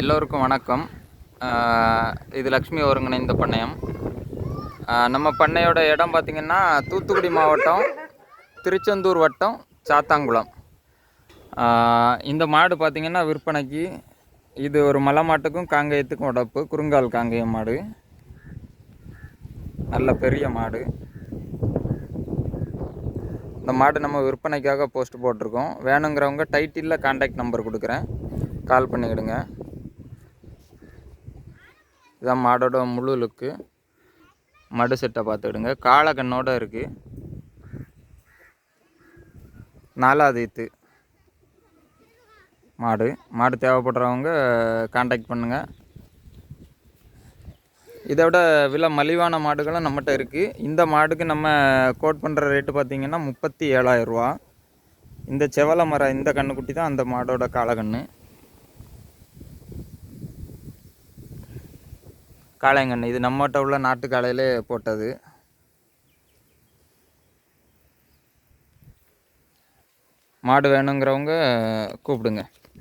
எல்லோருக்கும் வணக்கம். இது லக்ஷ்மி ஒருங்கிணைந்த பண்ணையம். நம்ம பண்ணையோட இடம் பார்த்திங்கன்னா தூத்துக்குடி மாவட்டம் திருச்செந்தூர் வட்டம் சாத்தாங்குளம். இந்த மாடு பார்த்திங்கன்னா விற்பனைக்கு இது ஒரு மலை மாட்டுக்கும் காங்கேயத்துக்கும் உடப்பு. குறுங்கால் காங்கேயம் மாடு. நல்ல பெரிய மாடு. இந்த மாடு நம்ம விற்பனைக்காக போஸ்ட் போட்டிருக்கோம். வேணுங்கிறவங்க டைட்டிலில் காண்டாக்ட் நம்பர் கொடுக்குறேன். கால் பண்ணிக்கிடுங்க. இதான் மாடோட முழு லுக்கு மடு செட்டை பார்த்துக்கிடுங்க காளக்கண்ணோட இருக்குது நாலாவது இத்து மாடு. மாடு தேவைப்படுறவங்க காண்டாக்ட் பண்ணுங்கள் இதை விட விலை மலிவான மாடுகளும் நம்மகிட்ட இருக்குது இந்த மாடுக்கு நம்ம கோட் பண்ணுற ரேட்டு பார்த்தீங்கன்னா முப்பத்தி ஏழாயிரரூவா இந்த செவலை மரம் இந்த கண்ணுக்குட்டி தான் அந்த மாடோட காலக்கண்ணு காளையங்கன்று இது நம்மகிட்ட உள்ள நாட்டு காளையிலே போட்டது. மாடு வேணுங்கிறவங்க கூப்பிடுங்க.